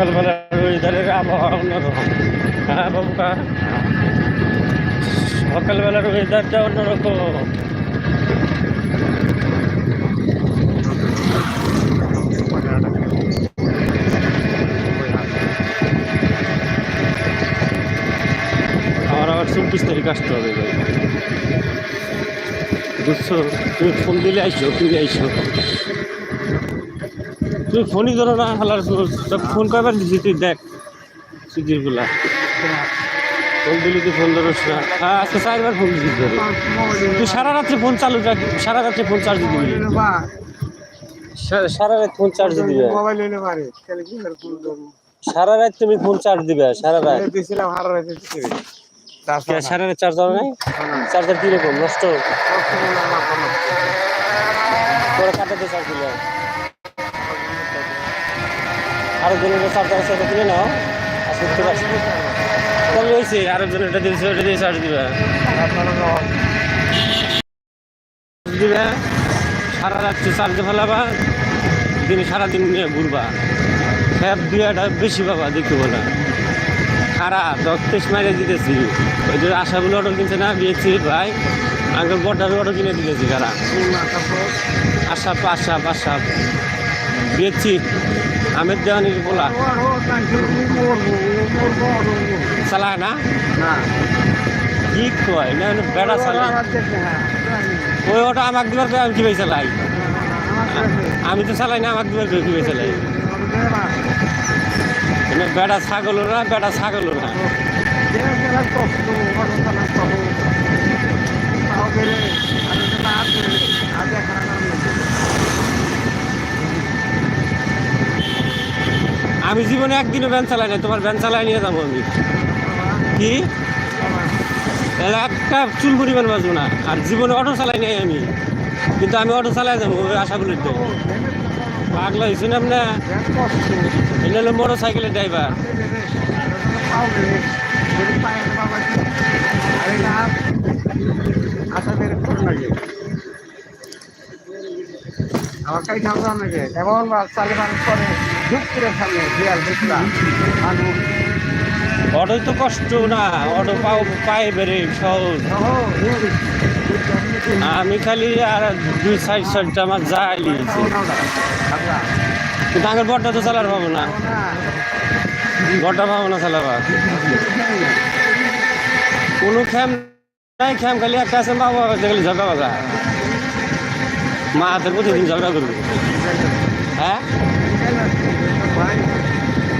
সকালবেলার ওয়েদারের আবহাওয়া অন্যরকম। হ্যাঁ বাবুকা? সকালবেলার ওয়েদারটা অন্যরকম। আমার আবার চব্বিশ তারিখ আসতে হবে ভাই। বুঝছ? তুমি ফোন দিলে আইসো, তুমি আইসো। তুই ফোনই ধরো না, হালার ফোন কয়বার দিছি তুই দেখ সুধীরগুলা ফোন দিলি তুই ফোন ধরোস না। হ্যাঁ আজকে চারবার ফোন দিছিস ধরে। তুই সারা রাত্রে ফোন চালু রাখ, সারা রাত্রে ফোন চার্জ দিবি। সারা রাত ফোন চার্জ দিবে। মোবাইল হইলে পারে তাহলে কি ধরবো সারা রাত তুমি ফোন চার্জ দিবে, সারা রাত। দিছিলাম হারা রাতে সারা রাত চার্জ নাই? চার্জার কীরকম? নষ্ট? পরে কাটাতে চার্জ দিলে আরও জনের চার্জার আছে কিনে নাও। আর সত্যি পারছি। তাহলে হয়েছে আরও জনের এটা দিয়েছে, ওটা দিয়ে চার্জ দিবে। দিবে, সারা রাত্রি চার্জে ফেলাবা, দিনে সারাদিন নিয়ে ঘুরবা। ফ্যাপ দুয়াটা বেশি পাবা দেখতে না। খারাপ দশ মাইরে দিতেছি। ওই যে আশাগুলো অটো কিনছে না বিয়েছি ভাই আগে বটার অটো কিনে দিতেছি, কারা? আশা আশা আশা বিয়েছি আমের দেওয়ানির বলা। চালায় না? কি কয়? না বেড়া চালাই ওই অটো আমাকে দিবার আমি কীভাবে চালাই? আমি তো চালাই না আমাকে দিবার কীভাবে চালাই? বেড়া ছাগলও না বেড়া ছাগলও না আমি জীবনে একদিনও ভ্যান চালাই না তোমার ভ্যান চালাই নিয়ে যাব আমি। কি? একটা চুল পরিমাণ বাজবো না, আর জীবনে অটো চালাই নাই আমি। কিন্তু আমি অটো চালাই যাব, ওই আশাগুলির তো। পাগলা হয়েছি না আপনার এটা হলো মোটর সাইকেলের ড্রাইভার আমার কাছে নাকি এমন চালে মানুষ করে। করে সামনে বিয়াল দেখলাম মানুষ অটোই তো কষ্ট না, অটো পাও পায়ে বেড়ে, সহজ। আমি খালি আর দুই সাইড সাইডটা আমার যাই লিয়েছি। কিন্তু আগের বড়টা তো চালার পাবো না বড়টা পাবো না চালাবার কোনো খ্যাম নাই খ্যাম খালি একটা আছে বাবা ঝগড়া বাজা। মা হাতের প্রতিদিন ঝগড়া করবে। হ্যাঁ?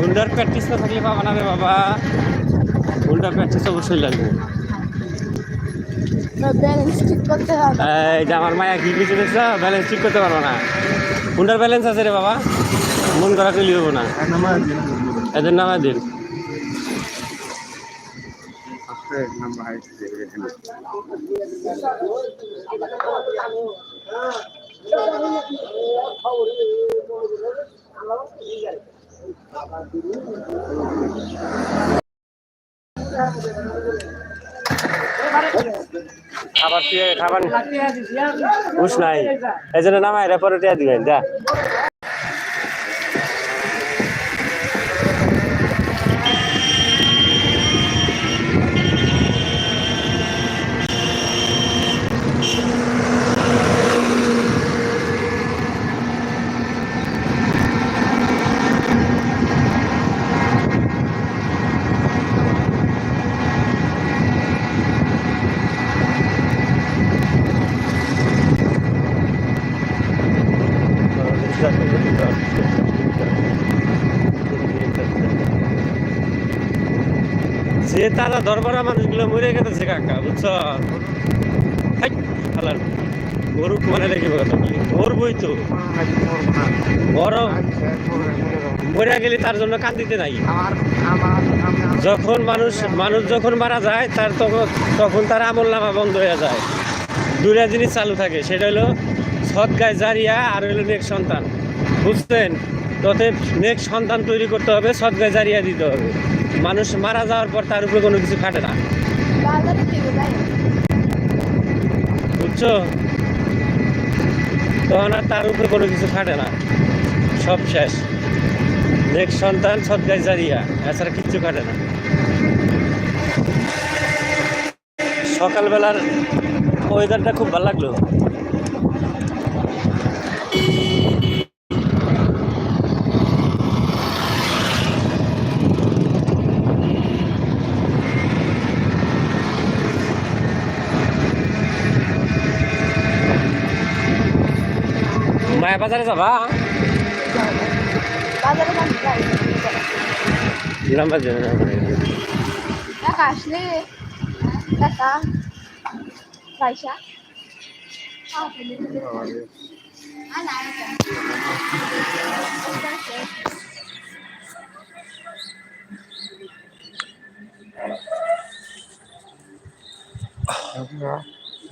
হুন্ডার প্র্যাকটিস না থাকলে পাবা না রে বাবা। হুন্ডা প্র্যাকটিস অবশ্যই লাগবে। ব্যালেন্স ঠিক করতে হবে। এই যে আমার মায়া কি কিছু দেখছ ব্যালেন্স ঠিক করতে পারব না। হুন্ডার ব্যালেন্স আছে রে বাবা। মন করা করলে হব না। এদের নামা দিন। নাম্বার খাবার খাবার উস নাই। এই জন্য নামায় রেপরে দিবেন যা। যে তারা দরবারা মানুষগুলো মরে গেছে কাকা, বুঝছ? গরু মানে রেখে কথা বই তো। মরে গেলে তার জন্য কান্দিতে নাই। যখন মানুষ মানুষ যখন মারা যায়, তার তখন তখন তার আমল নামা বন্ধ হয়ে যায়। দুটা জিনিস চালু থাকে, সেটা হলো সৎগায় জারিয়া, আর হলো নেক সন্তান। বুঝছেন? ততে নেক সন্তান তৈরি করতে হবে সৎগায় জারিয়া দিতে হবে। মানুষ মারা যাওয়ার পর তার উপরে কোনো কিছু খাটে না। বুঝছ? তখন আর তার উপরে কোনো কিছু খাটে না। সব শেষ। নেক সন্তান সৎগায় জারিয়া, এছাড়া কিচ্ছু খাটে না। সকালবেলার ওয়েদারটা খুব ভালো লাগল। মায়া বাজারে যাবা? লম্বা আসলে? পয়সা?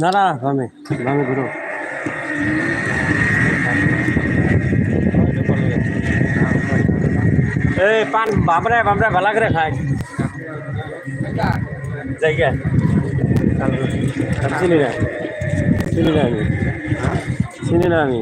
না না বামে বামে ঘুরো এই পান বাবরে বাবরে ভালো করে খাই জায়গা চিনি না চিনি না আমি। চিনি না আমি।